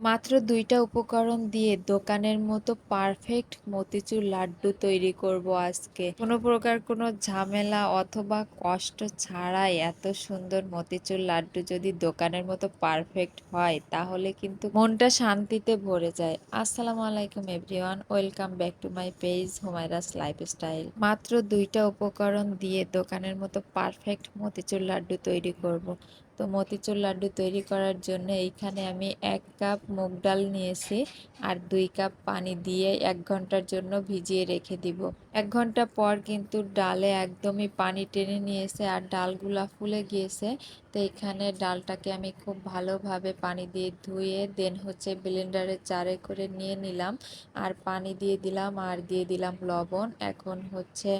মাত্র দুইটা উপকরণ দিয়ে দোকানের মতো পারফেক্ট মতিচুর লাড্ডু তৈরি করব আজকে। কোনো প্রকার কোনো ঝামেলা অথবা কষ্ট ছাড়াই এত সুন্দর মতিচুর লাড্ডু যদি দোকানের মতো পারফেক্ট হয়, তাহলে কিন্তু মনটা শান্তিতে ভরে যায়। আসসালামু আলাইকুম everyone, welcome back to my page Humaira's lifestyle. মাত্র দুইটা উপকরণ দিয়ে দোকানের মতো পারফেক্ট মতিচুর লাড্ডু তৈরি করব। তো মতিচুর লাড্ডু তৈরি করার জন্য এইখানে আমি এক কাপ মুগ ডাল নিয়েছি আর দুই কাপ পানি দিয়ে এক ঘণ্টার জন্য ভিজিয়ে রেখে দিব। এক ঘণ্টা পর কিন্তু ডালে একদমই পানি টেনে নিয়েছে আর ডালগুলা ফুলে গিয়েছে। তো এখানে ডালটাকে আমি খুব ভালোভাবে পানি দিয়ে ধুয়ে, দেন হচ্ছে ব্লেন্ডারের চারে করে নিয়ে নিলাম। আর পানি দিয়ে দিলাম আর দিয়ে দিলাম লবণ। এখন হচ্ছে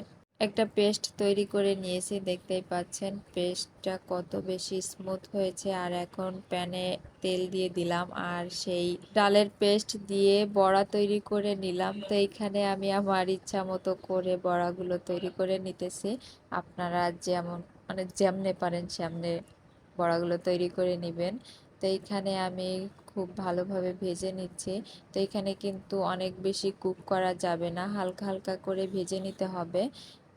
একটা পেস্ট তৈরি করে নিয়েছি, দেখতেই পাচ্ছেন। পেস্টটা কত বেশি স্মুথ হয়েছে আর এখন প্যানে তেল দিয়ে দিলাম আর সেই ডালের পেস্ট দিয়ে বড়া তৈরি করে নিলাম। তো এইখানে আমি আমার ইচ্ছা মতো করে বড়াগুলো তৈরি করে নিতেছি। আপনারা যেমন মানে যেমনে পারেন সেমনে বড়াগুলো তৈরি করে নেবেন। তো এইখানে আমি খুব ভালোভাবে ভেজে নিচ্ছি। তো এখানে কিন্তু অনেক বেশি কুক করা যাবে না, হালকা হালকা করে ভেজে নিতে হবে।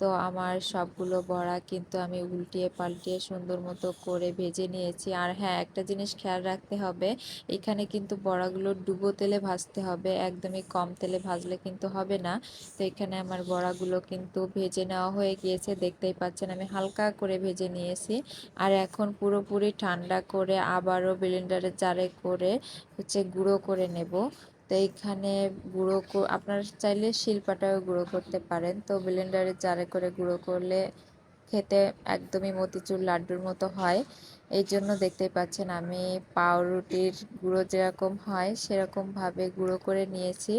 তো আমার সবগুলো বড়া কিন্তু আমি উল্টিয়ে পাল্টিয়ে সুন্দর মতো করে ভেজে নিয়েছি। আর হ্যাঁ একটা জিনিস খেয়াল রাখতে হবে, এখানে কিন্তু বড়াগুলো ডুবো তেলে ভাজতে হবে, একদমই কম তেলে ভাজলে কিন্তু হবে না। তো এখানে আমার বড়াগুলো কিন্তু ভেজে নেওয়া হয়ে গিয়েছে, দেখতেই পাচ্ছেন আমি হালকা করে ভেজে নিয়েছি। আর এখন পুরোপুরি ঠান্ডা করে আবারও ব্লেন্ডারে জারে করে হচ্ছে গুঁড়ো করে নেব। তো এইখানে গুঁড়ো আপনারা চাইলে শিল্পাটাও গুঁড়ো করতে পারেন। তো ব্লেন্ডারে জারে করে গুঁড়ো করলে খেতে একদমই মতিচুর লাড্ডুর মতো হয়। এই জন্য দেখতেই পাচ্ছেন আমি পাউরুটির গুঁড়ো যেরকম হয়, সেরকমভাবে গুঁড়ো করে নিয়েছি।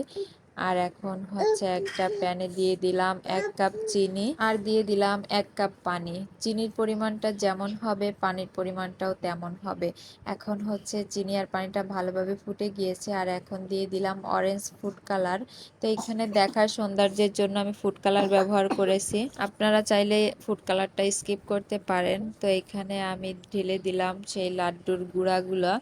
আর এখন হচ্ছে একটা প্যানে দিয়ে দিলাম এক কাপ চিনি আর দিয়ে দিলাম এক কাপ পানি। চিনির পরিমাণটা যেমন হবে, পানির পরিমাণটাও তেমন হবে। এখন হচ্ছে চিনি আর পানিটা ভালোভাবে ফুটে গিয়েছে আর এখন দিয়ে দিলাম অরেঞ্জ ফুড কালার তো এখানে দেখার সৌন্দর্যের জন্য আমি ফুড কালার ব্যবহার করেছি। আপনারা চাইলে ফুড কালারটা স্কিপ করতে পারেন। তো এখানে আমি ঢেলে দিলাম সেই লাড্ডুর গুঁড়াগুলো।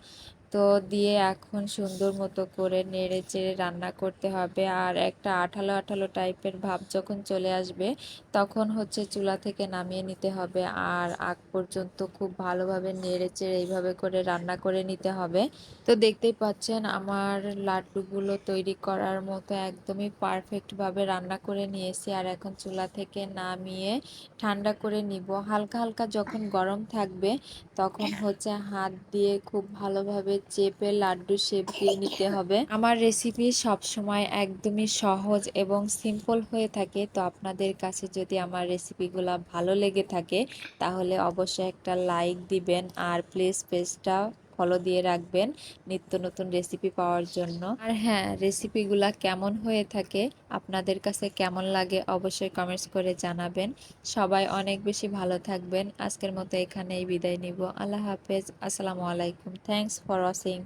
তো দিয়ে এখন সুন্দর মতো করে নেড়ে চেড়ে রান্না করতে হবে। আর একটা আঠালো আঠালো টাইপের ভাব যখন চলে আসবে, তখন হচ্ছে চুলা থেকে নামিয়ে নিতে হবে। আর আগ পর্যন্ত খুব ভালোভাবে নেড়ে চেড়ে এইভাবে করে রান্না করে নিতে হবে। তো দেখতেই পাচ্ছেন, আমার লাড্ডুগুলো তৈরি করার মতো একদমই পারফেক্টভাবে রান্না করে নিয়েছি। আর এখন চুলা থেকে নামিয়ে ঠান্ডা করে নিব। হালকা হালকা যখন গরম থাকবে, তখন হচ্ছে হাত দিয়ে খুব ভালোভাবে চেপে লাড্ডু শেপ দিয়ে নিতে হবে। আমার রেসিপি সব সময় একদমই সহজ এবং সিম্পল হয়ে থাকে। তো আপনাদের কাছে যদি আমার রেসিপিগুলো ভালো লেগে থাকে, তাহলে অবশ্যই একটা লাইক দিবেন। আর প্লিজ পেজটা ফলো দিয়ে রাখবেন নিত্য নতুন রেসিপি পাওয়ার জন্য। আর হ্যাঁ রেসিপিগুলা কেমন হয়ে থাকে, আপনাদের কাছে কেমন লাগে অবশ্যই কমেন্টস করে জানাবেন। সবাই অনেক বেশি ভালো থাকবেন। আজকের মতো এখানেই বিদায় নিব। আল্লাহ হাফেজ। আসসালামু আলাইকুম। Thanks for watching